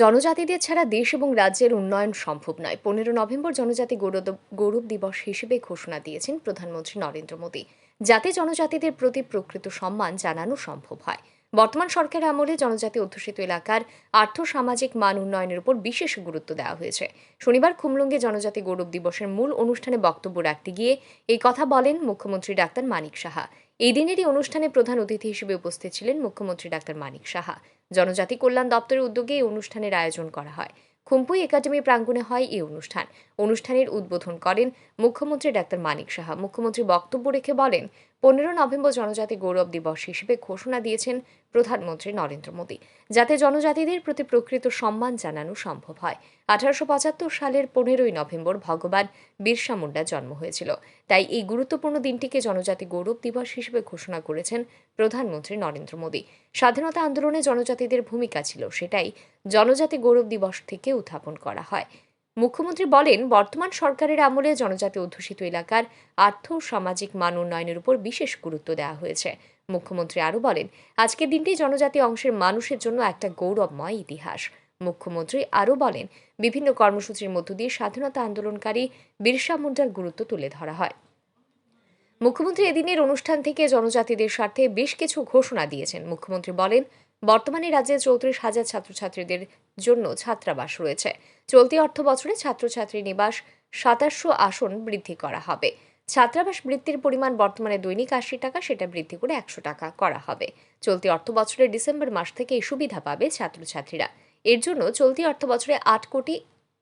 জনজাতিদের ছাড়া দেশ এবং রাজ্যের উন্নয়ন সম্ভব নয়। পনেরো নভেম্বর জনজাতি গৌরব দিবস হিসেবে ঘোষণা দিয়েছেন প্রধানমন্ত্রী নরেন্দ্র মোদী। যাতে জনজাতিদের প্রতি প্রকৃত সম্মান জানানো সম্ভব হয়। বর্তমান সরকার আমলে জনজাতি অধ্যুষিত এলাকার আর্থ সামাজিক মান উন্নয়নের উপর বিশেষ গুরুত্ব দেওয়া হয়েছে। শনিবার খুমলুঙ্গে জনজাতি গৌরব দিবসের মূল অনুষ্ঠানে বক্তব্য রাখতে গিয়ে এই কথা বলেন মুখ্যমন্ত্রী ডাক্তার মানিক সাহা। এই দিনেরই অনুষ্ঠানে প্রধান অতিথি হিসেবে উপস্থিত ছিলেন মুখ্যমন্ত্রী ডাক্তার মানিক সাহা। জনজাতি কল্যাণ দপ্তরের উদ্যোগে এই অনুষ্ঠানের আয়োজন করা হয়। খুম্পুই একাডেমি প্রাঙ্গণে হয় এই অনুষ্ঠান। অনুষ্ঠানের উদ্বোধন করেন মুখ্যমন্ত্রী ডাক্তার মানিক সাহা। মুখ্যমন্ত্রী বক্তব্য রেখে বলেন পনেরো নভেম্বর জনজাতি গৌরব দিবস হিসেবে ঘোষণা দিয়েছেন প্রধানমন্ত্রী নরেন্দ্র মোদী। যাতে জনজাতিদের প্রতি প্রকৃত সম্মান জানানো সম্ভব হয়। আঠারোশো পঁচাত্তর সালের পনেরোই নভেম্বর ভগবান বিরসা মুন্ডার জন্ম হয়েছিল। তাই এই গুরুত্বপূর্ণ দিনটিকে জনজাতি গৌরব দিবস হিসেবে ঘোষণা করেছেন প্রধানমন্ত্রী নরেন্দ্র মোদী। স্বাধীনতা আন্দোলনে জনজাতিদের ভূমিকা ছিল সেটাই জনজাতি গৌরব দিবস থেকে উত্থাপন করা হয়। মুখ্যমন্ত্রী বলেন, বর্তমান সরকারের আমলে জনজাতি অধ্যুষিত এলাকার আর্থ সামাজিক মান উন্নয়নের উপর বিশেষ গুরুত্ব দেওয়া হয়েছে। মুখ্যমন্ত্রী আরও বলেন, আজকের দিনটি জনজাতি অংশের মানুষের জন্য একটা গৌরবময় ইতিহাস। মুখ্যমন্ত্রী আরও বলেন, বিভিন্ন কর্মসূচির মধ্য দিয়ে স্বাধীনতা আন্দোলনকারী বিরসা মুন্ডার গুরুত্ব তুলে ধরা হয়। মুখ্যমন্ত্রী এদিনের অনুষ্ঠান থেকে জনজাতিদের স্বার্থে বেশ কিছু ঘোষণা দিয়েছেন। মুখ্যমন্ত্রী বলেন বর্তমানে রাজ্যে চৌত্রিশ হাজার ছাত্রছাত্রীদের জন্য ছাত্রাবাস রয়েছে। চলতি অর্থ বছরে ছাত্রছাত্রী নিবাস সাতাশশো আসন বৃদ্ধি করা হবে। ছাত্রাবাস বৃত্তির পরিমাণ বর্তমানে দৈনিক আশি টাকা, সেটা বৃদ্ধি করে একশো টাকা করা হবে। চলতি অর্থ বছরের ডিসেম্বর মাস থেকে এই সুবিধা পাবে ছাত্রছাত্রীরা। এর জন্য চলতি অর্থ বছরে আট কোটি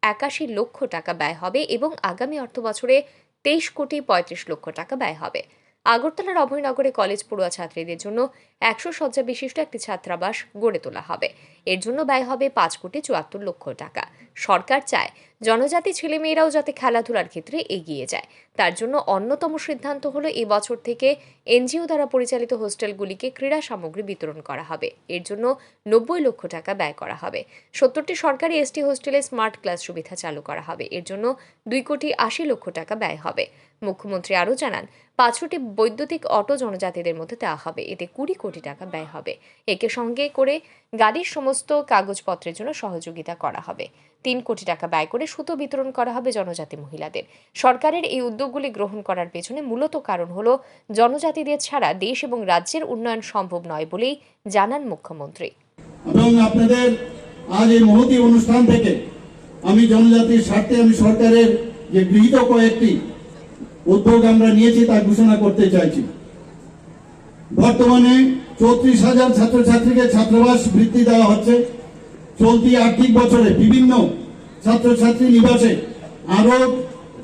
একাশি লক্ষ টাকা ব্যয় হবে এবং আগামী অর্থ বছরে তেইশ কোটি পঁয়ত্রিশ লক্ষ টাকা ব্যয় হবে। আগরতলার অভয়নগরে কলেজ পড়ুয়া ছাত্রীদের জন্য একশো শয্যা বিশিষ্ট একটি ছাত্রাবাস গড়ে তোলা হবে। এর জন্য ব্যয় হবে পাঁচ কোটি চুয়াত্তর লক্ষ টাকা। সরকার চায় জনজাতি ছেলেমেয়েরাও যাতে খেলাধুলার ক্ষেত্রে এগিয়ে যায়। তার জন্য অন্যতম সিদ্ধান্ত হলো বছর থেকে এনজিও দ্বারা পরিচালিত হোস্টেলগুলিকে ক্রীড়া সামগ্রী বিতরণ করা হবে। এর জন্য নব্বই লক্ষ টাকা ব্যয় করা হবে। সত্তরটি সরকারি এসটি হোস্টেলে স্মার্ট ক্লাস সুবিধা চালু করা হবে। এর জন্য দুই কোটি আশি লক্ষ টাকা ব্যয় হবে। মুখ্যমন্ত্রী আরও জানান, পাঁচশোটি বৈদ্যুতিক অটো জনজাতিদের মধ্যে দেওয়া হবে। এতে কুড়ি কোটি টাকা ব্যয় হবে। একে সঙ্গে করে গাড়ির সমস্ত কাগজপত্রের জন্য সহযোগিতা করা হবে। তিন কোটি টাকা ব্যয় করে সুতো বিতরণ করা হবে জনজাতি মহিলাদের। সরকারের এই উদ্যোগগুলি গ্রহণ করার পেছনে মূলত কারণ হল, জনজাতিদের ছাড়া দেশ এবং রাজ্যের উন্নয়ন সম্ভব নয় বলেই জানান মুখ্যমন্ত্রী। এবং আপনাদের আজ এই মহতি অনুষ্ঠান থেকে আমি জনজাতির স্বার্থে, আমি সরকারের যে গৃহীত কয়েকটি উদ্যোগ আমরা নিয়েছি তা ঘোষণা করতে চাইছি। বর্তমানে চৌত্রিশ হাজার ছাত্রছাত্রীকে ছাত্রাবাস বৃত্তি দেওয়া হচ্ছে। চলতি আর্থিক বছরে বিভিন্ন ছাত্রছাত্রী নিবাসে আরও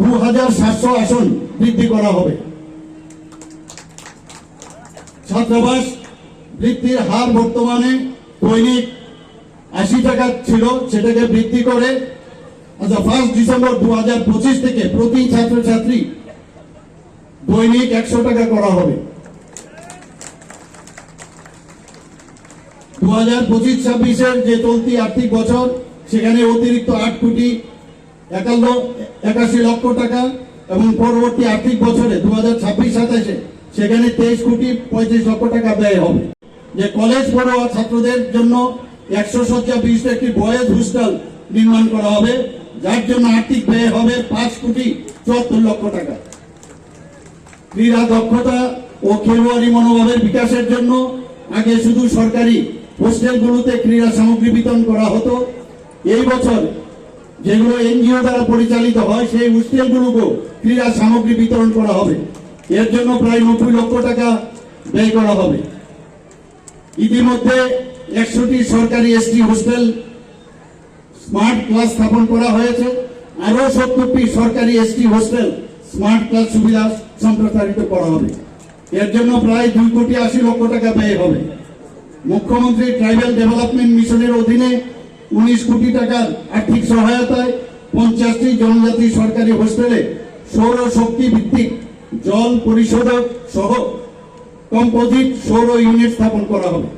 দু হাজার সাতশো আসন বৃদ্ধি করা হবে। ছাত্রাবাস বৃত্তির হার বর্তমানে দৈনিক আশি টাকা ছিল, সেটাকে বৃদ্ধি করে আচ্ছা ফার্স্ট ডিসেম্বর দু হাজার পঁচিশ থেকে প্রতি ছাত্রছাত্রী দৈনিক একশো টাকা করা হবে। দু হাজার পঁচিশ ছাব্বিশের যে চলতি আর্থিক বছর, সেখানে অতিরিক্ত আট কোটি একান্ন, একাশি লক্ষ টাকা এবং পরবর্তী আর্থিক বছরে দু হাজার ছাব্বিশ সাতাশে, সেখানে তেইশ কোটি পঁয়ত্রিশ লক্ষ টাকা ব্যয় হবে। যে কলেজ পড়ুয়া ছাত্রদের জন্য একশো শয্যা বিশিষ্ট একটি বয়েজ হোস্টেল নির্মাণ করা হবে, যার জন্য আর্থিক ব্যয় হবে পাঁচ কোটি চুয়াত্তর লক্ষ টাকা। ক্রীড়া দক্ষতা ও খেলোয়াড়ি মনোভাবের বিকাশের জন্য আগে শুধু সরকারি হোস্টেলগুলোতে ক্রীড়া সামগ্রী বিতরণ করা হতো। এই বছর যেগুলো এনজিও দ্বারা পরিচালিত হয়, সেই হোস্টেলগুলোকেও ক্রীড়া সামগ্রী বিতরণ করা হবে। এর জন্য প্রায় নব্বই লক্ষ টাকা ব্যয় করা হবে। ইতিমধ্যে একশোটি সরকারি এসটি হোস্টেল স্মার্ট ক্লাস স্থাপন করা হয়েছে। আরও সত্তরটি সরকারি এসটি হোস্টেল স্মার্ট ক্লাস সুবিধা সম্প্রসারিত করা হবে। এর জন্য প্রায় দুই কোটি আশি লক্ষ টাকা ব্যয় হবে। মুখ্যমন্ত্রী ট্রাইবাল ডেভেলপমেন্ট মিশনের অধীনে উনিশ কোটি টাকার আর্থিক সহায়তায় পঞ্চাশটি জনজাতি সরকারি হোস্টেলে সৌর শক্তি ভিত্তিক জল পরিশোধক সহ কম্পোজিট সৌর ইউনিট স্থাপন করা হবে।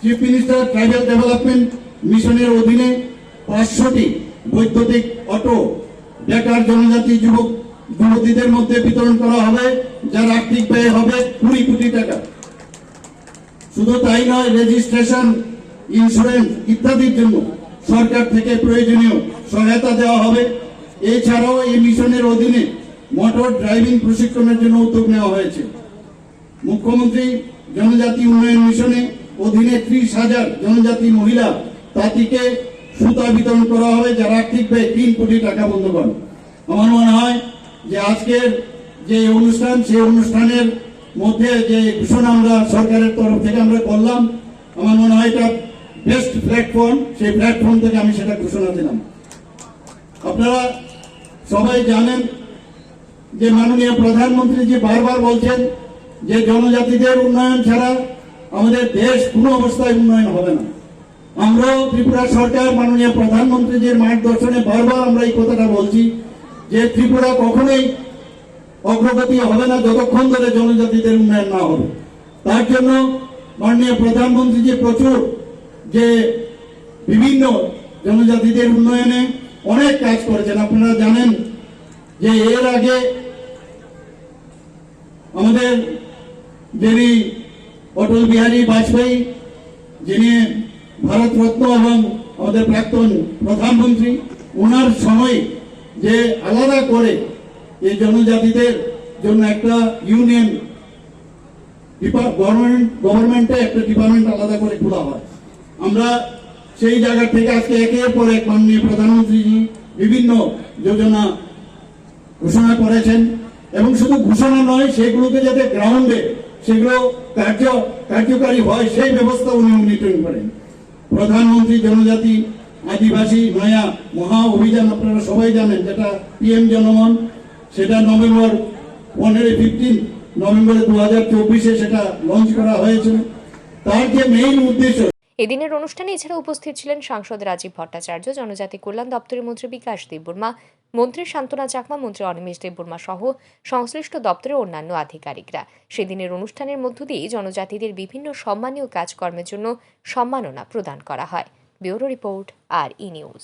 চিফ মিনিস্টার ট্রাইবাল ডেভেলপমেন্ট মিশনের অধীনে পাঁচশোটি বৈদ্যুতিক অটো, বেকার জনজাতি যুবক, যুবতীদের মধ্যে বিতরণ করা হবে, যার আর্থিক ব্যয় হবে কুড়ি কোটি টাকা। শুধু তাই নয় রেজিস্ট্রেশন ইন্স্যুরেন্স ইত্যাদির জন্য সরকার থেকে প্রয়োজনীয় সহায়তা দেওয়া হবে। এছাড়াও এই মিশনের অধীনে মোটর ড্রাইভিং প্রশিক্ষণের জন্য উদ্যোগ নেওয়া হয়েছে। মুখ্যমন্ত্রী জনজাতি উন্নয়ন মিশনে অধীনে ত্রিশ হাজার জনজাতি মহিলা তাঁতিকে সুতা বিতরণ করা হবে, যারা আর্থিকভাবে তিন কোটি টাকা বন্ধুগণ আমার মনে হয় যে আজকের যে অনুষ্ঠান, সেই অনুষ্ঠানের মধ্যে যে ঘোষণা আমরা সরকারের তরফ থেকে আমরা করলাম, আমার মনে হয় এটা বেস্ট প্ল্যাটফর্ম সেই প্ল্যাটফর্ম থেকে আমি সেটা ঘোষণা দিলাম। আপনারা সবাই জানেন যে মাননীয় প্রধানমন্ত্রী যে বারবার বলছেন যে জনজাতিদের উন্নয়ন ছাড়া আমাদের দেশ কোনো অবস্থায় উন্নয়ন হবে না। আমরাও ত্রিপুরা সরকার মাননীয় প্রধানমন্ত্রীজির মার্গদর্শনে বারবার আমরা এই কথাটা বলছি যে ত্রিপুরা কখনোই অগ্রগতি হবে না যতক্ষণ ধরে জনজাতিদের উন্নয়ন না হবে। তার জন্য মাননীয় প্রধানমন্ত্রী যে প্রচুর যে বিভিন্ন জনজাতিদের উন্নয়নে অনেক কাজ করেছেন। আপনারা জানেন যে এর আগে আমাদের যিনি অটল বিহারী বাজপেয়ী, যিনি ভারতরত্ন এবং আমাদের প্রাক্তন প্রধানমন্ত্রী, ওনার সময় যে আলাদা করে এই জনজাতিদের জন্য একটা ইউনিয়ন গভর্নমেন্ট, গভর্নমেন্টে একটা ডিপার্টমেন্ট আলাদা করে খোলা হয়। আমরা সেই জায়গা থেকে আজকে একের পর এক মাননীয় প্রধানমন্ত্রীজি বিভিন্ন যোজনা ঘোষণা করেছেন এবং শুধু ঘোষণা নয়, সেগুলোকে যাতে গ্রাউন্ডে সেগুলো কার্য কার্যকারী হয়, সেই ব্যবস্থা উনি উন্নীতন করেন। প্রধানমন্ত্রী জনজাতি, আদিবাসী নয়া মহা অভিযান আপনারা সবাই জানেন, যেটা পিএম জনমন সেটা নভেম্বর পনেরো ফিফটিন নভেম্বর দু হাজার চব্বিশে সেটা লঞ্চ করা হয়েছিল। তার যে মেইন উদ্দেশ্য এদিনের অনুষ্ঠানে এছাড়া উপস্থিত ছিলেন সাংসদ রাজীব ভট্টাচার্য, জনজাতি কল্যাণ দপ্তরের মন্ত্রী বিকাশ দেববর্মা, মন্ত্রী শান্তনা চাকমা, মন্ত্রী অনিমেষ দেববর্মা সহ সংশ্লিষ্ট দপ্তরের অন্যান্য আধিকারিকরা। সেদিনের অনুষ্ঠানের মধ্য দিয়ে জনজাতিদের বিভিন্ন সম্মানীয় কাজকর্মের জন্য সম্মাননা প্রদান করা হয়। Bureau report, R E news.